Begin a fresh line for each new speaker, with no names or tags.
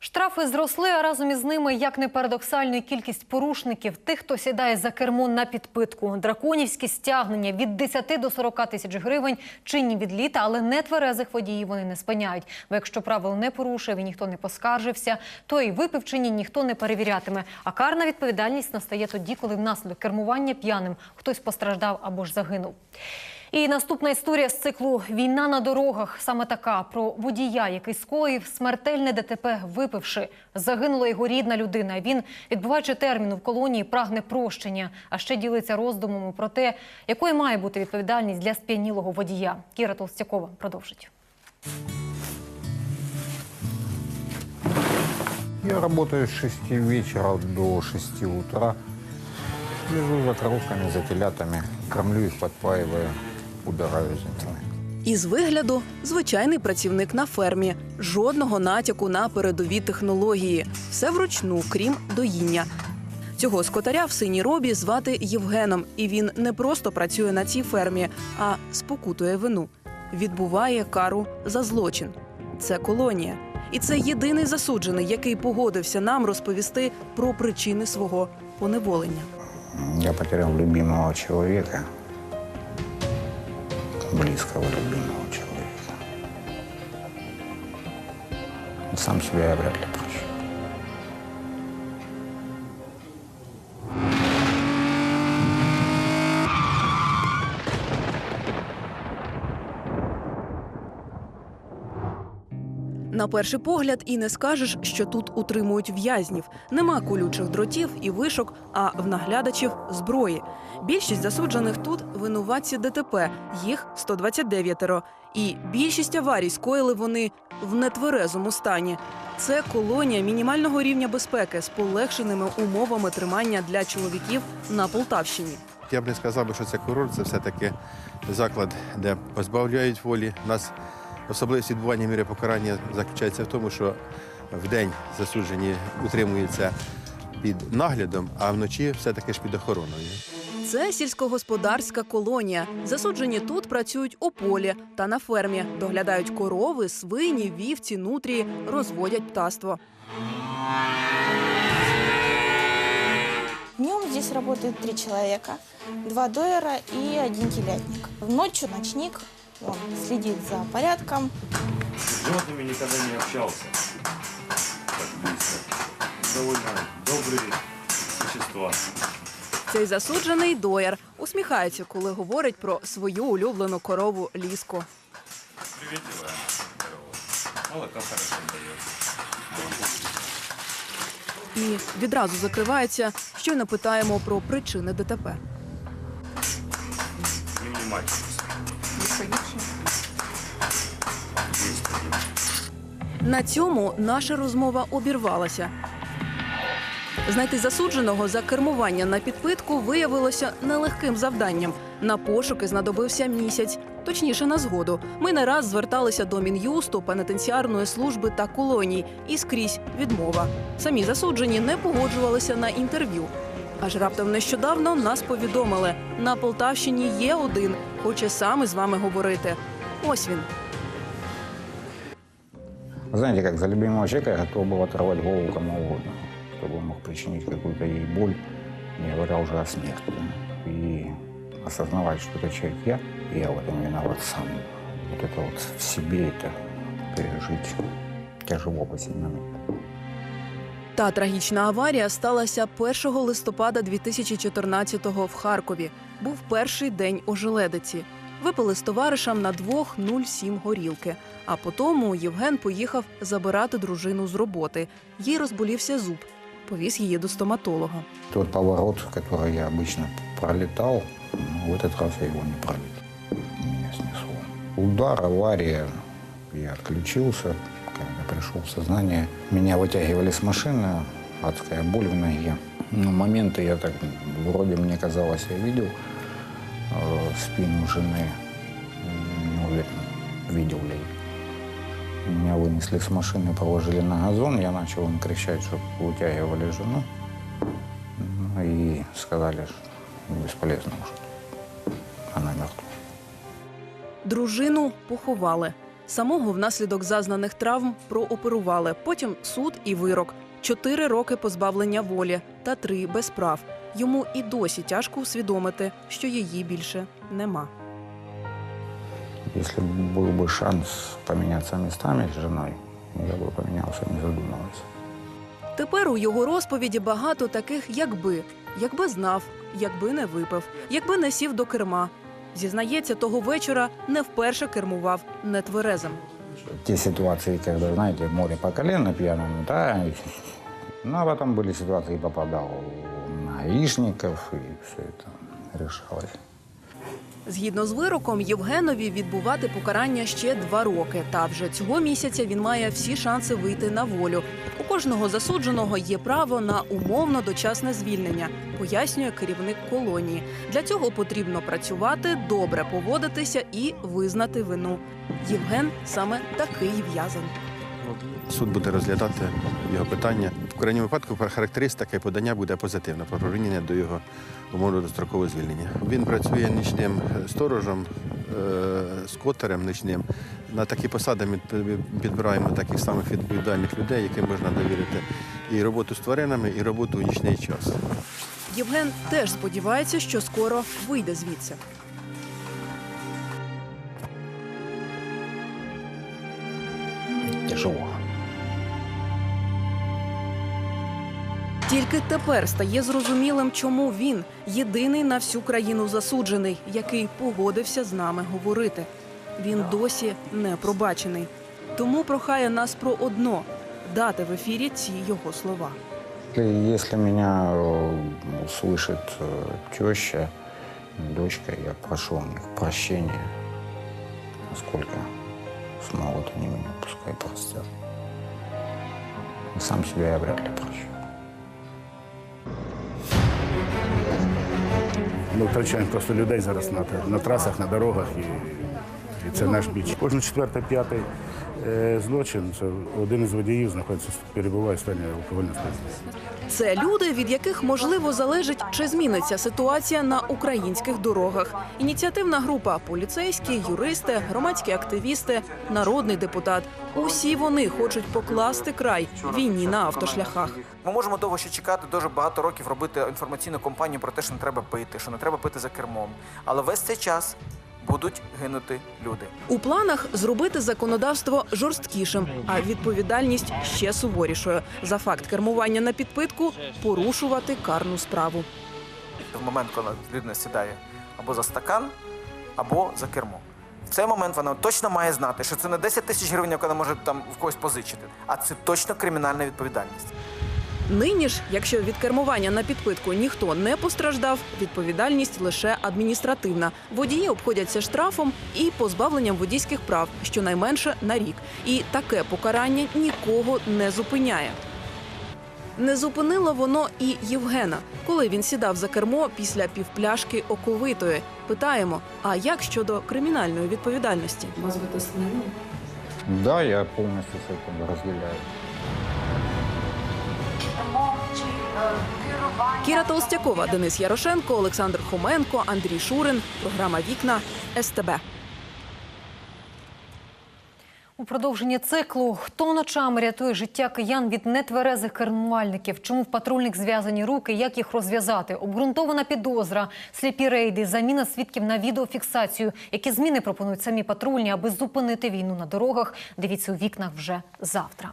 Штрафи зросли, а разом із ними, як не парадоксально, і кількість порушників, тих, хто сідає за кермо на підпитку. Драконівські стягнення від 10 до 40 тисяч гривень чинні від літа, але не тверезих водіїв вони не спиняють. Бо якщо правил не порушив і ніхто не поскаржився, то і випив ніхто не перевірятиме. А карна відповідальність настає тоді, коли внаслідок кермування п'яним хтось постраждав або ж загинув. І наступна історія з циклу Війна на дорогах саме така про водія, який скоїв смертельне ДТП, випивши. Загинула його рідна людина. Він, відбуваючи терміну в колонії, прагне прощення, а ще ділиться роздумами про те, якою має бути відповідальність для сп'янілого водія. Кіра Толстякова продовжить.
Я работаю с 6 вечера до 6 утра. Лежу за коровками, за телятами, кормлю их, подпаиваю, убираю из интернета.
Із вигляду звичайний працівник на фермі. Жодного натяку на передові технології. Все вручну, крім доїння. Цього скотаря в синій робі звати Євгеном, і він не просто працює на цій фермі, а спокутує вину. Відбуває кару за злочин. Це колонія. І це єдиний засуджений, який погодився нам розповісти про причини свого поневолення.
Я потерял любимого человека, близкого любимого человека. Сам себя я вряд ли прощу.
На перший погляд і не скажеш, що тут утримують в'язнів. Нема колючих дротів і вишок, а в наглядачів зброї. Більшість засуджених тут винуватці ДТП, їх 129-ро. І більшість аварій скоїли вони в нетверезому стані. Це колонія мінімального рівня безпеки з полегшеними умовами тримання для чоловіків на Полтавщині.
Я б не сказав, що це курорт, це все-таки заклад, де позбавляють волі. Нас особливість відбування міри покарання заключається в тому, що в день засуджені утримуються під наглядом, а вночі все-таки ж під охороною.
Це сільськогосподарська колонія. Засуджені тут працюють у полі та на фермі, доглядають корови, свині, вівці, нутрії, розводять птаство.
Днем здесь работает три человека, два дойера и один телятник. Ночью ночник, он следит за порядком.
С животными никогда не общался так близко. Довольно добрые существа.
Цей засуджений дояр усміхається, коли говорить про свою улюблену корову ліску.
Приветливая корова. Молоко хорошо дает.
І відразу закривається, щойно питаємо про причини ДТП.
Невнимательность.
На цьому наша розмова обірвалася. Знайти засудженого за кермування на підпитку виявилося нелегким завданням. На пошуки знадобився місяць, точніше на згоду. Ми не раз зверталися до мін'юсту, пенітенціарної служби та колоній, і скрізь відмова. Самі засуджені не погоджувалися на інтерв'ю. Аж раптом нещодавно нас повідомили: на Полтавщині є один, хоче саме з вами говорити. Ось він.
Вы Знаете, как за любимого человека я готов был оторвать голову кому угодно, чтобы он мог причинить какую-то ей боль, не говоря уже о смерти. И осознавать, что это человек я, и я в этом виноват сам. Вот это вот в себе это пережить тяжело по сей момент.
Та трагічна аварія сталася 1 листопада 2014-го в Харкові. Був перший день ожеледиці. Випили з товаришем на двох 0,7 горілки. А потому Євген поїхав забирати дружину з роботи. Їй розболівся зуб. Повіз її до стоматолога.
Тот поворот, который я обычно пролетал, ну, в этот раз я его не пролетел. Меня снесло. Удар, авария. Я отключился. Когда пришел в сознание, меня вытягивали с машины, адская боль в ноге. Ну, моменты я так, вроде мне казалось, я видел э, спину жены. М, Не уверен, видел ли. Меня вынесли с машины, положили на газон. Я начал им кричать, что вытягивали жену. Ну и сказали, что бесполезно уже. Она мертва.
Дружину поховали. Самого внаслідок зазнаних травм прооперували. Потім суд і вирок. Чотири роки позбавлення волі та три без прав. Йому і досі тяжко усвідомити, що її більше нема.
Если был бы шанс поменяться местами с женой, я бы поменялся, не задумываясь.
Тепер у його розповіді багато таких якби, якби знав, якби не випив, якби не сів до керма. Зізнається, того вечора не вперше кермував нетверезим.
Те ситуации, когда, знаете, море по колено пьяным, да, и- ну, а потом были ситуации, попадал на яичников, и все это решалось.
Згідно з вироком, Євгенові відбувати покарання ще два роки. Та вже цього місяця він має всі шанси вийти на волю. У кожного засудженого є право на умовно дочасне звільнення, пояснює керівник колонії. Для цього потрібно працювати, добре поводитися і визнати вину. Євген саме такий в'язень.
Суд буде розглядати його питання. В крайньому випадку характеристика і подання буде позитивна про прирівняння до його умовно дострокового звільнення. Він працює нічним сторожем, е, скотером нічним. На такі посади ми підбираємо таких самих відповідальних людей, яким можна довірити і роботу з тваринами, і роботу у нічний час.
Євген теж сподівається, що скоро вийде звідси.
Тяжело.
Тільки тепер стає зрозумілим, чому він єдиний на всю країну засуджений, який погодився з нами говорити. Він досі не пробачений. Тому прохає нас про одно дати в ефірі ці його слова.
Если, если меня э, услышит э, теща, дочка, я прошу у них прощения, насколько смогут они меня, пускай простят. Сам себя я вряд ли прощу.
Ми втрачаємо просто людей зараз на, на трасах, на дорогах, і, і це наш біч. Кожен четвертий, п'ятий злочин, це один із водіїв знаходиться, перебуває в стані алкогольного сп'яніння.
Це люди, від яких можливо залежить, чи зміниться ситуація на українських дорогах. Ініціативна група поліцейські, юристи, громадські активісти, народний депутат. Усі вони хочуть покласти край війні на автошляхах.
Ми можемо довго ще чекати, дуже багато років робити інформаційну кампанію про те, що не треба пити, що не треба пити за кермом. Але весь цей час будуть гинути люди.
У планах зробити законодавство жорсткішим, а відповідальність ще суворішою. За факт кермування на підпитку порушувати карну справу.
В момент, коли людина сідає або за стакан, або за кермо. В цей момент вона точно має знати, що це не 10 тисяч гривень, яку вона може там в когось позичити, а це точно кримінальна відповідальність.
Нині ж, якщо від кермування на підпитку ніхто не постраждав, відповідальність лише адміністративна. Водії обходяться штрафом і позбавленням водійських прав щонайменше на рік. І таке покарання нікого не зупиняє. Не зупинило воно і Євгена, коли він сідав за кермо після півпляшки оковитої. Питаємо: а як щодо кримінальної відповідальності?
Да, я полностью с этим разделяю.
Кіра Толстякова, Денис Ярошенко, Олександр Хоменко, Андрій Шурин. Програма Вікна СТБ.
У продовженні циклу хто ночами рятує життя киян від нетверезих кермувальників? Чому в патрульних зв'язані руки? Як їх розв'язати? Обґрунтована підозра, сліпі рейди, заміна свідків на відеофіксацію. Які зміни пропонують самі патрульні, аби зупинити війну на дорогах? Дивіться у вікнах вже завтра.